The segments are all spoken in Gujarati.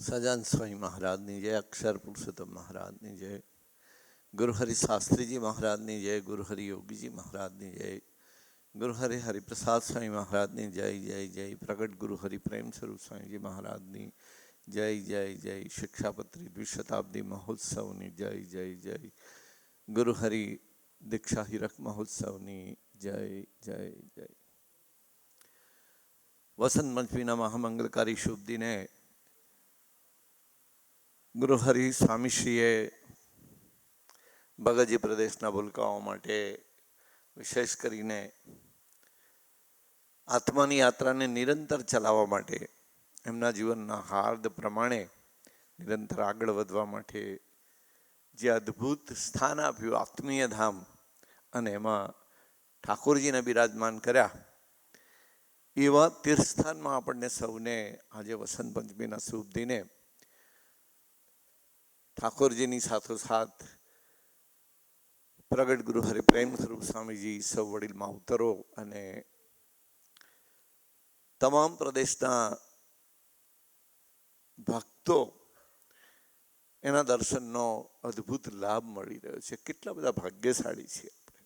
સજાન સ્વામી મહારાજની જય, અક્ષર પુરુષોત્તમ મહારાજની જય, ગુરુહરિ શાસ્ત્રીજી મહારાજની જય, ગુરુહરિ યોગીજી મહારાજની જય, ગુરુહરિ હરિપ્રસાદ સ્વામી મહારાજની જય જય જય, પ્રગટ ગુરુહરિ પ્રેમ સ્વરૂપ સ્વામીજી મહારાજની જય જય જય, શિક્ષાપત્રી દ્વિશતાબ્દી મહોત્સવની જય જય જય, ગુરુહરિ દીક્ષા હિરક મહોત્સવની જય જય જય. વસંત પંચમીના મહામંગલકારી શુભ દિને ગૃહહરિ સ્વામીશ્રીએ ભગતજી પ્રદેશના ભૂલકાઓ માટે વિશેષ કરીને આત્માની યાત્રાને નિરંતર ચલાવવા માટે, એમના જીવનના હાર્દ પ્રમાણે નિરંતર આગળ વધવા માટે જે અદ્ભુત સ્થાન આપ્યું આત્મીય ધામ અને એમાં ઠાકોરજીને બિરાજમાન કર્યા, એવા તીર્થસ્થાનમાં આપણને સૌને આજે વસંત પંચમીના શુભ દિને ઠાકોરજીની સાથોસાથ પ્રગટ ગુરુ હરિ પ્રેમ સ્વરૂપ સ્વામીજી સૌ વડીલ માવતરો અને તમામ પ્રદેશના ભક્તો એના દર્શનનો અદ્ભુત લાભ મળી રહ્યો છે. કેટલા બધા ભાગ્યશાળી છીએ આપણે.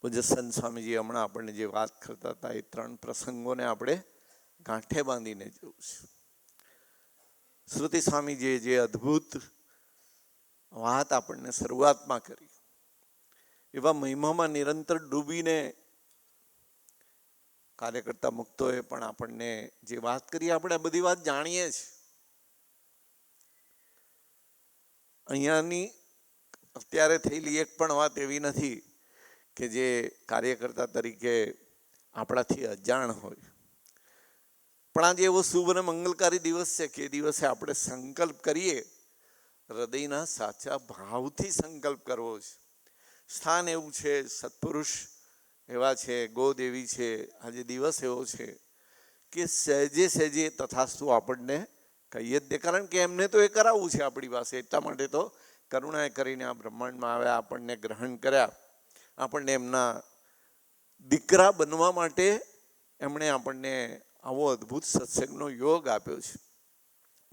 પૂજ્ય સ્વામીજી હમણાં આપણને જે વાત કરતા હતા, એ ત્રણ પ્રસંગોને આપણે ગાંઠે બાંધીને જવું છે. શ્રુતિ સ્વામીજીએ જે અદ્ભુત વાત આપણને શરૂઆતમાં કરી. એવા મહિમામાં નિરંતર ડૂબીને કાર્યકર્તા મુક્તોએ પણ આપણને જે વાત કરી, આપણે આ બધી વાત જાણીએ છીએ. અહીંયાની અત્યારે થયેલી એક પણ વાત એવી નથી કે જે કાર્યકર્તા તરીકે આપણાથી અજાણ હોય. પણ આજે એવો શુભ મંગલકારી દિવસ છે, કે એ દિવસે આપણે સંકલ્પ કરીએ, હૃદયના સાચા ભાવથી સંકલ્પ કરવો છે. સ્થાન એવું છે, સત્પુરુષ એવા છે, ગોદેવી છે આજે દિવસ એવો છે, કે સહેજે સહેજે તથાસ્તુ આપણને કહીએ જ દે. કારણ કે એમને તો એ કરાવવું છે આપણી પાસે, એટલા માટે તો કરુણાએ કરીને આ બ્રહ્માંડમાં આવ્યા, આપણને ગ્રહણ કર્યા, આપણને એમના દીકરા બનવા માટે એમણે આપણને આવો અદ્ભુત સત્સંગનો યોગ આપ્યો છે.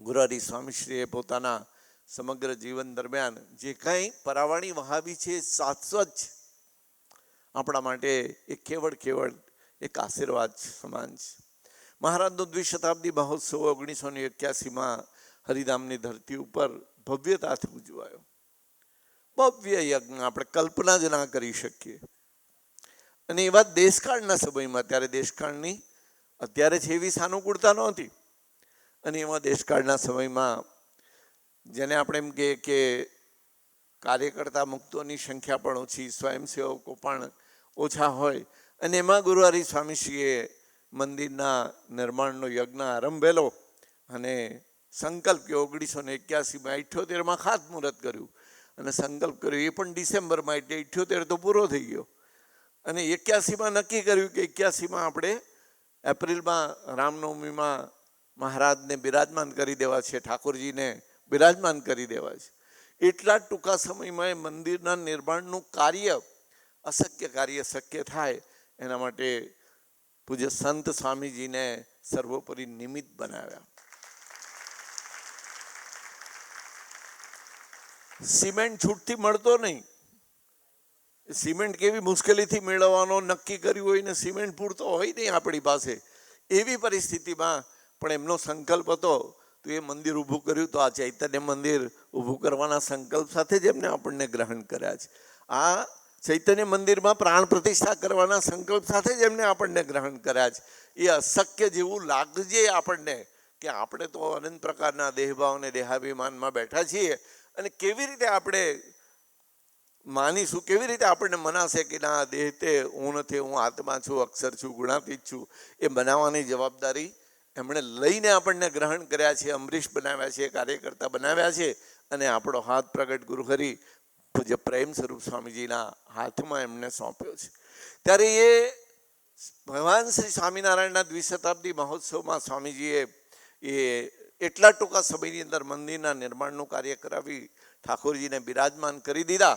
ગુરારી સ્વામીશ્રીએ પોતાના સમગ્ર જીવન દરમિયાન જે કંઈ પરાવાણી વહાવી છે શાશ્વત છે આપણા માટે એ કેવળ કેવળ એક આશીર્વાદ સમાન છે. મહારાજનો દ્વિશતાબ્દી મહોત્સવ ઓગણીસો ને એક્યાસીમાં હરિધામની ધરતી ઉપર ભવ્યતાથી ઉજવાયો. ભવ્ય યજ્ઞ આપણે કલ્પના જ ના કરી શકીએ. અને એવા દેશકાળના સમયમાં, ત્યારે દેશકાળની અત્યારે છે એવી સાનુકૂળતા નહોતી. અને એમાં દેશકાળના સમયમાં જેને આપણે એમ કહીએ કે કાર્યકર્તા મુક્તોની સંખ્યા પણ ઓછી, સ્વયંસેવકો પણ ઓછા હોય અને એમાં ગુરુવારી સ્વામીશ્રીએ મંદિરના નિર્માણનો યજ્ઞ આરંભેલો અને સંકલ્પ કે ઓગણીસો ને એક્યાસીમાં અઠ્યોતેરમાં ખાતમુહૂર્ત કર્યું. અને સંકલ્પ કર્યો, એ પણ ડિસેમ્બરમાં એટલે અઠ્યોતેર તો પૂરો થઈ ગયો. અને એક્યાસીમાં નક્કી કર્યું કે એક્યાસીમાં આપણે એપ્રિલમાં રામનવમીમાં મહારાજને બિરાજમાન કરી દેવા છે, ઠાકોરજીને બિરાજમાન કરી દેવા છે. એટલા ટૂંકા સમયમાં એ મંદિરના નિર્માણનું કાર્ય અશક્ય કાર્ય શક્ય થાય એના માટે પૂજ્ય સંત સ્વામીજીને સર્વોપરી નિમિત્ત બનાવ્યા. સિમેન્ટ છૂટથી મળતો નહીં. સિમેન્ટ કેવી મુશ્કેલીથી મેળવવાનો, નક્કી કર્યું હોય ને સિમેન્ટ પૂરતો હોય નહીં આપણી પાસે, એવી પરિસ્થિતિમાં પણ એમનો સંકલ્પ હતો. તો એ મંદિર ઊભું કર્યું તો આ ચૈતન્ય મંદિર ઊભું કરવાના સંકલ્પ સાથે જ એમને આપણને ગ્રહણ કર્યા છે. આ ચૈતન્ય મંદિરમાં પ્રાણ પ્રતિષ્ઠા કરવાના સંકલ્પ સાથે જ એમને આપણને ગ્રહણ કર્યા છે. એ અશક્ય જેવું લાગજે આપણને કે આપણે તો અનંત પ્રકારના દેહભાવ અને દેહાભિમાનમાં બેઠા છીએ અને કેવી રીતે આપણે માનીશું કેવી રીતે આપણને મનાશે કે ના દેહ તે, હું નથી, હું આત્મા છું, અક્ષર છું, ગુણાતીત છું, એ બનાવવાની જવાબદારી એમણે લઈને આપણને ગ્રહણ કર્યા છે અમરીશ બનાવ્યા છે, કાર્યકર્તા બનાવ્યા છે અને આપણો હાથ પ્રગટ ગુરુહરિ પૂજ્ય પ્રેમ સ્વરૂપ સ્વામીજીના હાથમાં એમને સોંપ્યો છે. ત્યારે એ ભગવાન શ્રી સ્વામિનારાયણના દ્વિશતાબ્દી મહોત્સવમાં સ્વામીજીએ એ એટલા ટૂંકા સમયની અંદર મંદિરના નિર્માણનું કાર્ય કરાવી ઠાકોરજીને બિરાજમાન કરી દીધા.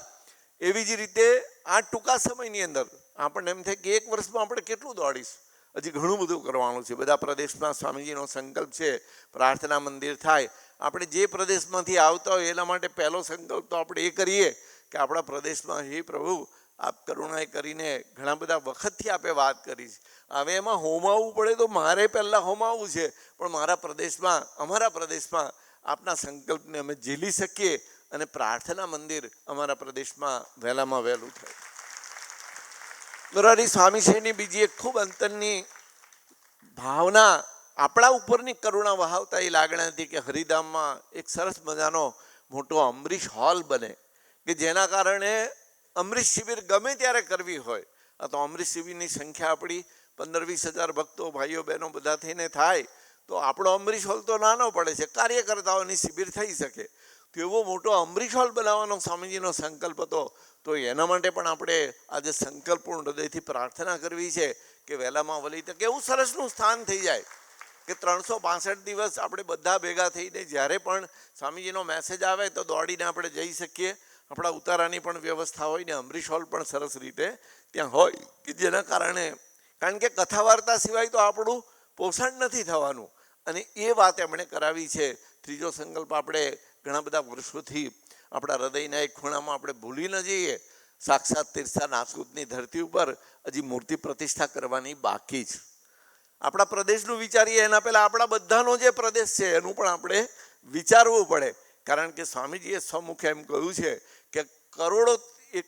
એવી જ રીતે આ ટૂંકા સમયની અંદર આપણને એમ થાય કે એક વર્ષમાં આપણે કેટલું દોડીશું? હજી ઘણું બધું કરવાનું છે. બધા પ્રદેશમાં સ્વામીજીનો સંકલ્પ છે, પ્રાર્થના મંદિર થાય. આપણે જે પ્રદેશમાંથી આવતા હોય એના માટે પહેલો સંકલ્પ તો આપણે એ કરીએ કે આપણા પ્રદેશમાં હે પ્રભુ, આપ કરુણાએ કરીને ઘણા બધા વખતથી આપે વાત કરી છે. હવે એમાં હોમાવવું પડે તો મારે પહેલાં હોમાવવું છે. પણ મારા પ્રદેશમાં, અમારા પ્રદેશમાં આપના સંકલ્પને અમે ઝીલી શકીએ. અને પ્રાર્થના મંદિર અમારા પ્રદેશમાં વહેલામાં વહેલું થયું. મોરારી સ્વામીશ્રીની બીજી એક ખૂબ અંતરની ભાવના આપણા ઉપરની કરુણા વહાવતા એ લાગણી હતી કે હરિધામમાં એક સરસ મજાનો મોટો અમરીશ હોલ બને કે જેના કારણે અમરીશ શિબિર ગમે ત્યારે કરવી હોય. આ તો અમરીશ શિબિરની સંખ્યા આપણી પંદર વીસ હજાર ભક્તો, ભાઈઓ, બહેનો બધા થઈને થાય તો આપણો અમરીશ હોલ તો નાનો પડે છે. કાર્યકર્તાઓની શિબિર થઈ શકે. તો એવો મોટો અમરીશ હોલ બનાવવાનો સ્વામીજીનો સંકલ્પ હતો, તો એના માટે પણ આપણે આજે સંકલ્પપૂર્ણ હૃદયથી પ્રાર્થના કરવી છે કે વહેલામાં વલી તકે એવું સરસનું સ્થાન થઈ જાય કે ત્રણસો પાસઠ દિવસ આપણે બધા ભેગા થઈને જ્યારે પણ સ્વામીજીનો મેસેજ આવે તો દોડીને આપણે જઈ શકીએ. આપણા ઉતારાની પણ વ્યવસ્થા હોય ને અમરીશ હોલ પણ સરસ રીતે ત્યાં હોય કે જેના કારણે કારણ કે કથા વાર્તા સિવાય તો આપણું પોષણ નથી થવાનું. અને એ વાત એમણે કરાવી છે. ત્રીજો સંકલ્પ આપણે ઘણા બધા વર્ષોથી આપણા હૃદયના એક ખૂણામાં આપણે ભૂલી ન જઈએ. સાક્ષાત તીર્થા નાસુદની ધરતી ઉપર હજી મૂર્તિ પ્રતિષ્ઠા કરવાની બાકી છે. આપણા પ્રદેશનું વિચારીએ, એના પહેલાં આપણા બધાનો જે પ્રદેશ છે, એનું પણ આપણે વિચારવું પડે. કારણ કે સ્વામીજીએ સ્વમુખે એમ કહ્યું છે કે કરોડો એક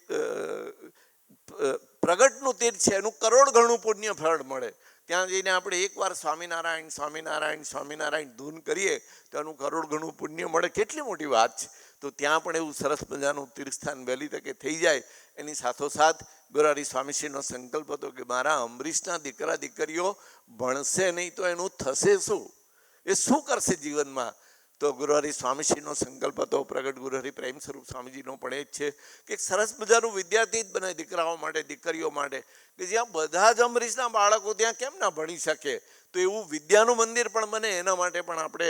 પ્રગટનું તીર્થ છે, એનું કરોડ ગણું પુણ્ય ફળ મળે. ત્યાં જઈને આપણે એકવાર સ્વામિનારાયણ સ્વામિનારાયણ સ્વામિનારાયણ ધૂન કરીએ તો એનું કરોડ ગણું પુણ્ય મળે. કેટલી મોટી વાત છે. તો ત્યાં પણ એવું સરસ મજાનું તીર્થસ્થાન વહેલી તકે થઈ જાય. એની સાથોસાથ ગોરારી સ્વામીશ્રીનો સંકલ્પ હતો કે મારા અમરીશના દીકરા દીકરીઓ ભણશે નહીં તો એનું થશે શું? એ શું કરશે જીવનમાં? તો ગુરુહરી સ્વામીશ્રીનો સંકલ્પ હતો, પ્રગટ ગુરુહરિ પ્રેમ સ્વરૂપ સ્વામીજીનો પણ એ જ છે કે સરસ મજાનું વિદ્યાર્થી જ બને દીકરાઓ માટે, દીકરીઓ માટે, કે જ્યાં બધા જ અમરીશના બાળકો ત્યાં કેમ ના ભણી શકે? તો એવું વિદ્યાનું મંદિર પણ બને, એના માટે પણ આપણે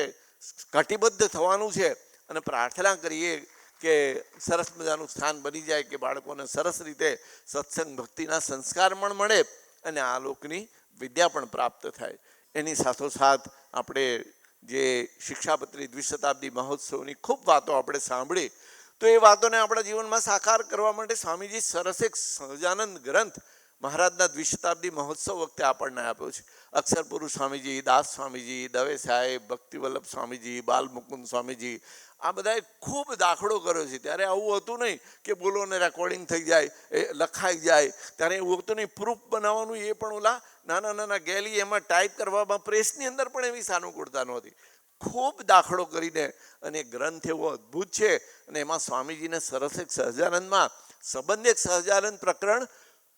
કટિબદ્ધ થવાનું છે અને પ્રાર્થના કરીએ કે સરસ મજાનું સ્થાન બની જાય, કે બાળકોને સરસ રીતે સત્સંગ ભક્તિના સંસ્કાર પણ મળે અને આ લોકની વિદ્યા પણ પ્રાપ્ત થાય. એની સાથોસાથ આપણે જે શિક્ષાપત્રી દ્વિશતાબ્દી મહોત્સવની ખૂબ વાતો આપણે સાંભળી, તો એ વાતોને આપણા જીવનમાં સાકાર કરવા માટે સ્વામીજી સરસ એક સહજાનંદ ગ્રંથ મહારાજના દ્વિશતાબ્દી મહોત્સવ વખતે આપણને આપ્યો છે. અક્ષરપુરુ સ્વામીજી, દાસ સ્વામીજી, દવે સાહેબ, ભક્તિવલ્લભ સ્વામીજી, બાલમુકુંદ સ્વામીજી, આ બધાએ ખૂબ દાખલો કર્યો છે. ત્યારે આવું હતું નહીં કે બોલો ને રેકોર્ડિંગ થઈ જાય, એ લખાઈ જાય. ત્યારે એવું હતું નહીં પ્રૂફ બનાવવાનું એ પણ ઓલા નાના નાના ગેલી એમાં ટાઈપ કરવામાં પ્રેસની અંદર પણ એવી સાનુકૂળતા નહોતી. ખૂબ દાખલો કરીને અને ગ્રંથ એવો અદ્ભુત છે અને એમાં સ્વામીજીને સરસ એક સહજાનંદમાં સંબંધ એક સહજાનંદ પ્રકરણ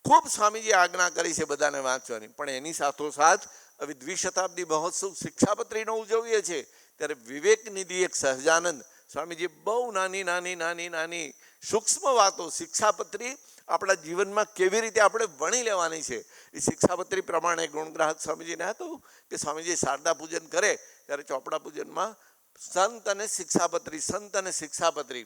ખૂબ સ્વામીજી આજ્ઞા કરી છે બધાને વાંચવાની. પણ એની સાથોસાથ હવે દ્વિશતાબ્દી મહોત્સવ શિક્ષાપત્રીનો ઉજવીએ છીએ. ત્યારે વિવેક નિધિ એક સહજાનંદ. સ્વામીજી, બહુ નાની નાની નાની નાની સૂક્ષ્મ વાતો શિક્ષાપત્રી આપણા જીવનમાં કેવી રીતે આપણે વણી લેવાની છે. એ શિક્ષાપત્રી પ્રમાણે ગુણગ્રાહક સ્વામીજીને હતું કે સ્વામીજી શારદા પૂજન કરે ત્યારે ચોપડા પૂજનમાં સંત અને શિક્ષાપત્રી, સંત અને શિક્ષાપત્રી.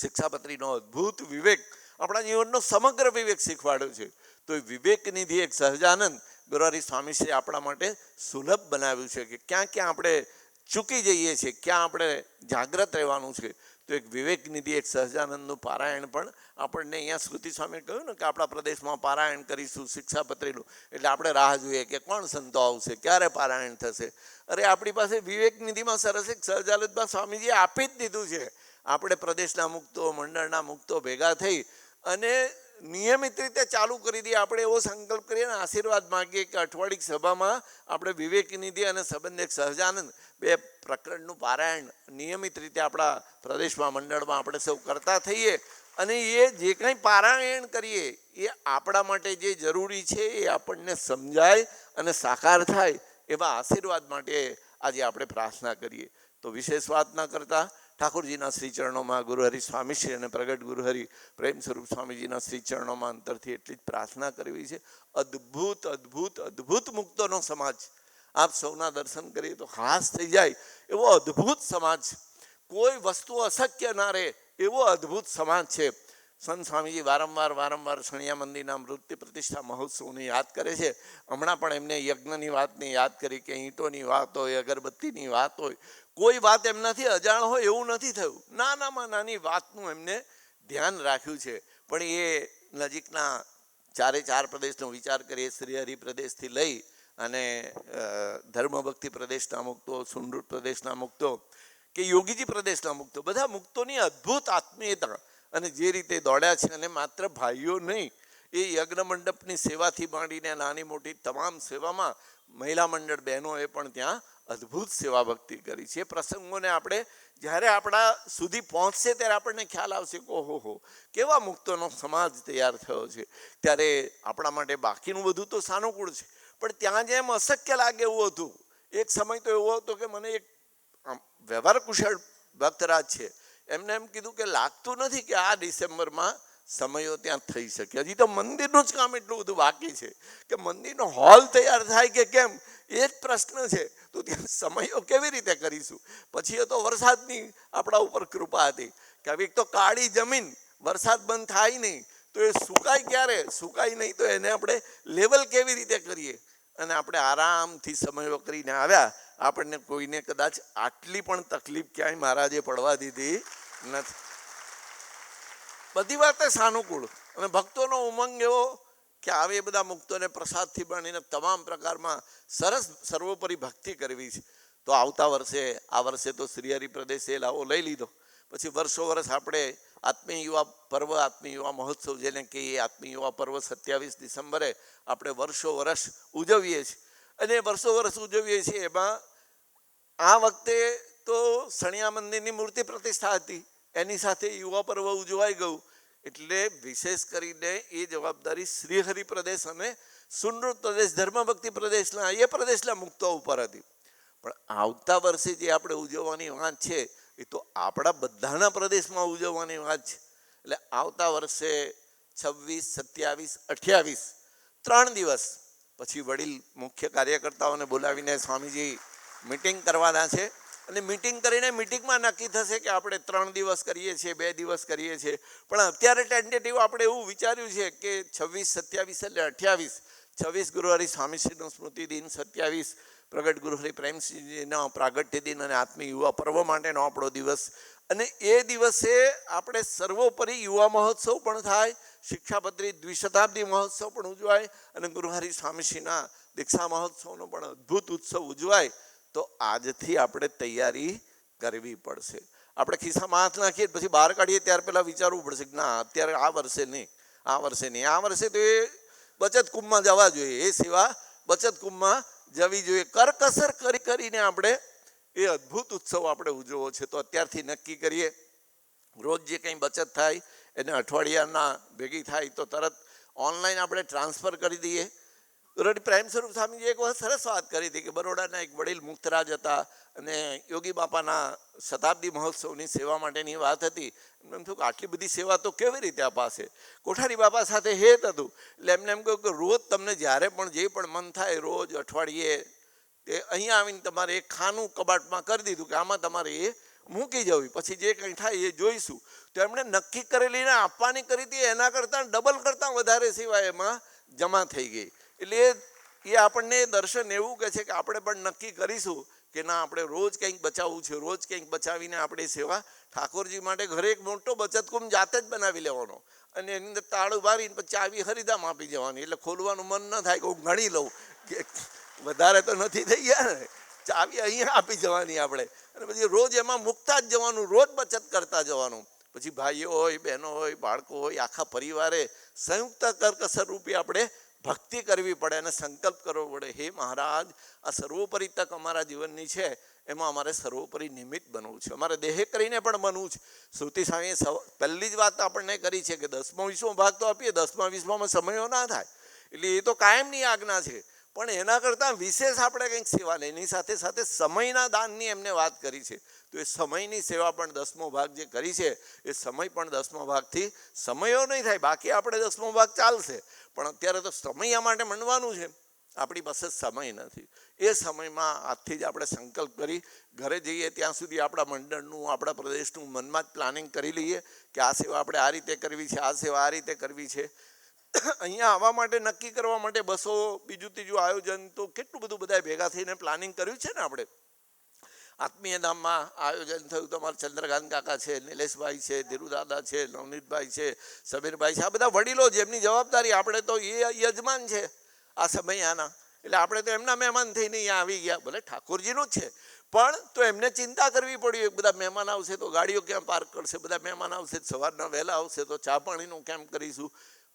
શિક્ષાપત્રીનો અદ્ભુત વિવેક આપણા જીવનનો સમગ્ર વિવેક શીખવાડ્યો છે. તો એ વિવેક નિધિ એક સહજાનંદ ગોરારી સ્વામીશ્રી આપણા માટે સુલભ બનાવ્યું છે કે ક્યાં ક્યાં આપણે ચૂકી જઈએ છીએ, ક્યાં આપણે જાગ્રત રહેવાનું છે. તો એક વિવેક નિધિ એક સહજાનંદનું પારાયણ પણ આપણને અહીંયા શ્રુતિ સ્વામીએ કહ્યું ને કે આપણા પ્રદેશમાં પારાયણ કરીશું શિક્ષાપત્રીનું એટલે આપણે રાહ જોઈએ કે કોણ સંતો આવશે, ક્યારે પારાયણ થશે. અરે આપણી પાસે વિવેક નિધિમાં સરસ એક સહજાનંદમાં સ્વામીજીએ આપી જ દીધું છે. આપણે પ્રદેશના મુક્તો, મંડળના મુક્તો ભેગા થઈ અને નિયમિત રીતે ચાલુ કરી દઈએ. આપણે એવો સંકલ્પ કરીએ અને આશીર્વાદ માગીએ કે અઠવાડિક સભામાં આપણે વિવેક નિધિ અને સંબંધ એક સહજાનંદ બે પ્રકરણનું પારાયણ નિયમિત રીતે આપણા પ્રદેશમાં, મંડળમાં આપણે સૌ કરતા થઈએ અને એ જે કંઈ પારાયણ કરીએ, એ આપણા માટે જે જરૂરી છે એ આપણને સમજાય અને સાકાર થાય એવા આશીર્વાદ માટે આજે આપણે પ્રાર્થના કરીએ. તો વિશેષ વાત ના કરતા. ઠાકોરજીના શ્રી ચરણોમાં ગુરુહરિ સ્વામીશ્રી અને પ્રગટ ગુરુહરિ પ્રેમ સ્વરૂપ સ્વામીજીના શ્રી ચરણોમાં અંતરથી એટલી જ પ્રાર્થના કરવી છે. અદ્ભુત અદ્ભુત અદ્ભુત મુક્તોનો સમાજ. આપ સૌના દર્શન કરીએ તો હાસ થઈ જાય એવો અદ્ભુત સમાજ. કોઈ વસ્તુ અશક્ય ના રહે એવો અદ્ભુત સમાજ છે. સંત સ્વામીજી વારંવાર વારંવાર સણિયા મંદિરના મૃત્યુ પ્રતિષ્ઠા મહોત્સવની યાદ કરે છે. હમણાં પણ એમને યજ્ઞની વાતને યાદ કરી કે ઈંટોની વાત હોય, અગરબત્તીની વાત હોય, કોઈ વાત એમનાથી અજાણ હોય એવું નથી થયું. નાનામાં નાની વાતનું એમને ધ્યાન રાખ્યું છે. પણ એ નજીકના ચારે ચાર પ્રદેશનો વિચાર કરીએ શ્રીહરિ પ્રદેશથી લઈ અને ધર્મભક્તિ પ્રદેશના મુક્તો સુંદૃત પ્રદેશના મુક્તો કે યોગીજી પ્રદેશના મુક્તો, બધા મુક્તોની અદ્ભુત આત્મીયતા અને જે રીતે દોડ્યા છે અને માત્ર ભાઈઓ નહીં, એ યજ્ઞ મંડપની સેવાથી માંડીને નાની મોટી તમામ સેવામાં મહિલા મંડળ બહેનોએ પણ ત્યાં અદ્ભુત સેવા ભક્તિ કરી છે. એ પ્રસંગોને આપણે જ્યારે આપણા સુધી પહોંચશે ત્યારે આપણને ખ્યાલ આવશે કે ઓહો હો કેવા મુક્તોનો સમાજ તૈયાર થયો છે. ત્યારે આપણા માટે બાકીનું બધું તો સાનુકૂળ છે. પણ ત્યાં જેમ અશક્ય લાગે એવું હતું, એક સમય તો એવો હતો કે મને એક વ્યવહાર કુશળ ભક્તરાજ છે એમને એમ કીધું કે લાગતું નથી કે આ ડિસેમ્બરમાં સમયો ત્યાં થઈ શકે. હજી તો મંદિરનું જ કામ એટલું બધું બાકી છે કે મંદિરનો હોલ તૈયાર થાય કે કેમ એ જ પ્રશ્ન છે. તો ત્યાં સમયો કેવી રીતે કરીશું? પછી એ તો વરસાદની આપણા ઉપર કૃપા હતી કે હવે એક તો કાળી જમીન, વરસાદ બંધ થાય નહીં, તો એ સુકાય ક્યારે? સુકાય નહીં તો એને આપણે લેવલ કેવી રીતે કરીએ? અને આપણે આરામથી સમય વકરીને આવ્યા. આપણને કોઈને કદાચ આટલી પણ તકલીફ ક્યાંય મહારાજે પડવા દીધી નથી. બધી વાતે સાનુકૂળ. અને ભક્તોનો ઉમંગ એવો કે આવે એ બધા મુક્તોને પ્રસાદથી બનીને તમામ પ્રકારમાં સરસ સર્વોપરી ભક્તિ કરવી છે. તો આવતા વર્ષે, આ વર્ષે તો શ્રીહરિ પ્રદેશે લાવો લઈ લીધો. પછી વર્ષો વર્ષ આપણે આત્મીય યુવા પર્વ, આત્મીય યુવા મહોત્સવ જેને કહીએ, આત્મીય યુવા પર્વ સત્યાવીસ ડિસેમ્બરે આપણે વર્ષો વર્ષ ઉજવીએ છીએ. અને વર્ષો વર્ષ ઉજવીએ છીએ એમાં આ વખતે તો સણિયા મંદિરની મૂર્તિ પ્રતિષ્ઠા હતી. એની સાથે યુવા પર્વ ઉજવાઈ ગયું. એટલે વિશેષ કરીને એ જવાબદારી શ્રીહરિ પ્રદેશ અને સુનૃત પ્રદેશ, ધર્મભક્તિ પ્રદેશના એ પ્રદેશના મુક્તો ઉપર હતી. પણ આવતા વર્ષે જે આપણે ઉજવવાની વાત છે એ તો આપણા બધાના પ્રદેશમાં ઉજવવાની વાત છે. એટલે આવતા વર્ષે છવ્વીસ, સત્યાવીસ, અઠ્યાવીસ, ત્રણ દિવસ પછી વડીલ મુખ્ય કાર્યકર્તાઓને બોલાવીને સ્વામીજી મિટિંગ કરવાના છે. અને મિટિંગ કરીને મિટિંગમાં નક્કી થશે કે આપણે ત્રણ દિવસ કરીએ છીએ, બે દિવસ કરીએ છીએ. પણ અત્યારે ટેન્ટેટિવ આપણે એવું વિચાર્યું છે કે છવ્વીસ, સત્યાવીસ એટલે અઠ્યાવીસ. છવ્વીસ ગુરુવારી સ્વામીશ્રીનો સ્મૃતિ દિન, સત્યાવીસ પ્રગટ ગુરુહરિ પ્રેમસિંહજીના પ્રાગટ્ય દિન અને આત્મીય યુવા પર્વ માટેનો આપણો દિવસ. અને એ દિવસે આપણે સર્વોપરી યુવા મહોત્સવ પણ થાય, શિક્ષાપત્રી દ્વિશતાબ્દી મહોત્સવ પણ ઉજવાય અને ગુરુહરિ સ્વામીશ્રીના દીક્ષા મહોત્સવનો પણ અદ્ભુત ઉત્સવ ઉજવાય. તો આજથી આપણે તૈયારી કરવી પડશે. આપણે ખિસ્સામાં હાથ નાખીએ પછી બહાર કાઢીએ ત્યાર પહેલાં વિચારવું પડશે કે ના, અત્યારે આ વર્ષે નહીં, આ વર્ષે નહીં. આ વર્ષે તો એ બચત કુંભમાં જવા જોઈએ. એ સેવા બચત કુંભમાં જવી જોઈએ. કરકસર કરી કરીને આપણે એ અદ્ભુત ઉત્સવ આપણે ઉજવવો છે. તો અત્યારથી નક્કી કરીએ. રોજ જે કંઈ બચત થાય, એને અઠવાડિયાના ભેગી થાય, તો તરત ઓનલાઈન આપણે ટ્રાન્સફર કરી દઈએ. રોડી પ્રેમ સ્વરૂપ સ્વામીજી એક વખત સરસ વાત કરી હતી કે બરોડાના એક વડીલ મુક્તરાજ હતા અને યોગી બાપાના શતાબ્દી મહોત્સવની સેવા માટેની વાત હતી. એમને એમ થયું કે આટલી બધી સેવા તો કેવી રીતે અપાશે? કોઠારી બાપા સાથે હેત હતું. એટલે એમને એમ કહ્યું કે રોજ તમને જ્યારે પણ જે પણ મન થાય રોજ અઠવાડિયે તે અહીંયા આવીને તમારે એક ખાનું કબાટમાં કરી દીધું કે આમાં તમારે એ મૂકી જવી. પછી જે કંઈ થાય એ જોઈશું. તો એમણે નક્કી કરેલીને આપવાની કરી હતી. એના કરતાં ડબલ કરતાં વધારે સિવાય એમાં જમા થઈ ગઈ. એટલે એ આપણને દર્શન એવું કહે છે કે આપણે પણ નક્કી કરીશું કે ના, આપણે રોજ કંઈક બચાવવું છે, રોજ કંઈક બચાવીને આપણે સેવા ઠાકોરજી માટે ઘરે એક મોટો બચત કુંભ જાતે જ બનાવી લેવાનો અને એની અંદર તાળું મારીને પછી ચાવી હરિદામ આપી જવાની એટલે ખોલવાનું મન ન થાય કે હું ગણી લઉં. કે વધારે તો નથી થઈ ગયા ને. ચાવી અહીંયા આપી જવાની આપણે. અને પછી રોજ એમાં મૂકતા જ જવાનું, રોજ બચત કરતા જવાનું. પછી ભાઈઓ હોય, બહેનો હોય, બાળકો હોય, આખા પરિવારે સંયુક્ત કરકસર રૂપે આપણે ભક્તિ કરવી પડે અને સંકલ્પ કરવો પડે, હે મહારાજ, આ સર્વોપરી તક અમારા જીવનની છે, એમાં અમારે સર્વોપરી નિમિત્ત બનવું છે. અમારે દેહે કરીને પણ બનવું છે. શ્રુતિ સ્વામીએ સવ- પહેલી જ વાત આપણને કરી છે કે દસમો વીસમો ભાગ તો આપીએ, દસમા વીસમામાં સમયો ના થાય. એટલે એ તો કાયમની આજ્ઞા છે. પણ એના કરતાં વિશેષ આપણે કંઈક સેવા લે એની સાથે સાથે સમયના દાનની એમને વાત કરી છે. તો એ સમયની સેવા પણ દસમો ભાગ જે કરી છે, એ સમય પણ દસમો ભાગથી સમયો નહીં થાય. બાકી આપણે દસમો ભાગ ચાલશે. પણ અત્યારે તો સમય આ માટે મંડવાનું છે. આપણી પાસે સમય નથી. એ સમયમાં આજથી જ આપણે સંકલ્પ કરી ઘરે જઈએ, ત્યાં સુધી આપણા મંડળનું, આપણા પ્રદેશનું મનમાં જ પ્લાનિંગ કરી લઈએ કે આ સેવા આપણે આ રીતે કરવી છે, આ સેવા આ રીતે કરવી છે. અહીંયા આવવા માટે, નક્કી કરવા માટે બસો, બીજું ત્રીજું આયોજન તો કેટલું બધું બધા ભેગા થઈને પ્લાનિંગ કર્યું છે ને આપણે? આત્મીય ધામમાં આયોજન થયું તમારા ચંદ્રકાંત કાકા છે, નિલેશભાઈ છે, ધીરુદાદા છે, નવનીતભાઈ છે, સમીરભાઈ છે. આ બધા વડીલો જેમની જવાબદારી આપણે તો એ યજમાન છે આ સમય આના. એટલે આપણે તો એમના મહેમાન થઈને અહીંયા આવી ગયા. ભલે ઠાકોરજીનું જ છે, પણ તો એમને ચિંતા કરવી પડી. બધા મહેમાન આવશે તો ગાડીઓ ક્યાં પાર્ક કરશે? બધા મહેમાન આવશે સવારના વહેલા આવશે તો ચા પાણીનું કેમ કરીશું.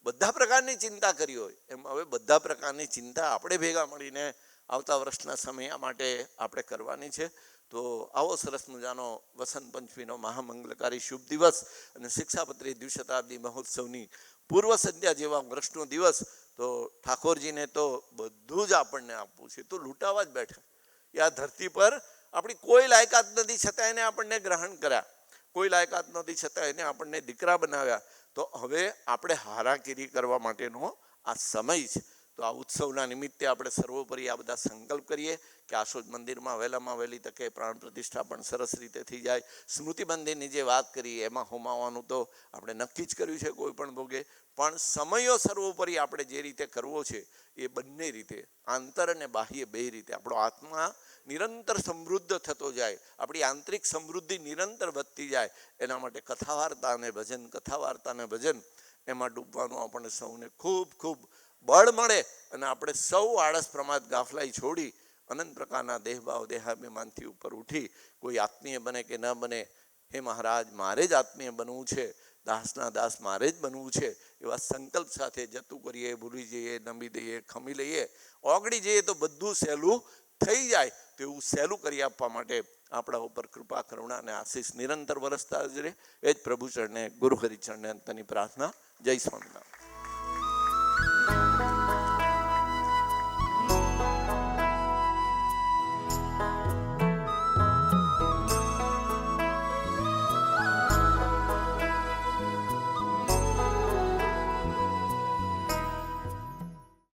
બધા પ્રકારની ચિંતા કરી હોય. એમ હવે બધા પ્રકારની ચિંતા આપણે ભેગા મળીને આવતા વર્ષના સમય માટે આપણે કરવાની છે. તો આવો સરસ મજાનો વસંત પંચમીનો મહામંગલકારી શુભ દિવસ અને શિક્ષાપત્રી દ્વિશતાબ્દી મહોત્સવની પૂર્વ સંધ્યા જેવા વર્ષનો દિવસ. તો ઠાકોરજીને તો બધું જ આપણને આપવું છે. તો લૂંટાવા જ બેઠા. એ આ ધરતી પર આપણી કોઈ લાયકાત નથી, છતાં એને આપણને ગ્રહણ કર્યા. કોઈ લાયકાત નથી, છતાં એને આપણને દીકરા બનાવ્યા. તો હવે આપણે હારાકીરી કરવા માટેનો આ સમય છે. તો આ ઉત્સવના નિમિત્તે આપણે સર્વોપરી આ બધા સંકલ્પ કરીએ કે આશોદ મંદિરમાં વહેલામાં વહેલી તકે પ્રાણ પ્રતિષ્ઠા પણ સરસ રીતે થઈ જાય. સ્મૃતિ મંદિરની જે વાત કરી એમાં હોમાવાનું તો આપણે નક્કી જ કર્યું છે કોઈ પણ ભોગે. પણ સમયો સર્વોપરી આપણે જે રીતે કરવો છે એ બંને રીતે, આંતર અને બાહ્ય બે રીતે. આપણો આત્મા નિરંતર સમૃદ્ધ થતો જાય. આપણી આંતરિક સમૃદ્ધિ નિરંતર વધતી જાય. એના માટે કથા વાર્તા અને ભજન કથા વાર્તા અને ભજન એમાં ડૂબવાનું આપણને સૌને ખૂબ ખૂબ બળ મળે અને આપણે સૌ આળસ પ્રમાદ ગાફલાઈ છોડી અનંત પ્રકારના દેહભાવ, દેહાભિમાનથી ઉપર ઉઠી કોઈ આત્મીય બને કે ન બને, હે મહારાજ, મારે જ આત્મીય બનવું છે, દાસના દાસ મારે જ બનવું છે. એવા સંકલ્પ સાથે જતું કરીએ, ભૂલી જઈએ, નમી દઈએ, ખમી લઈએ. ઓગળી જઈએ તો બધું સહેલું થઈ જાય. તો એવું સહેલું કરી આપવા માટે આપણા ઉપર કૃપા, કરુણા અને આશીષ નિરંતર વરસતા જ રહે. એ જ પ્રભુ ચરણે ગુરુ હરિચરણે અંતની પ્રાર્થના. જય સ્વામિનારાયણ.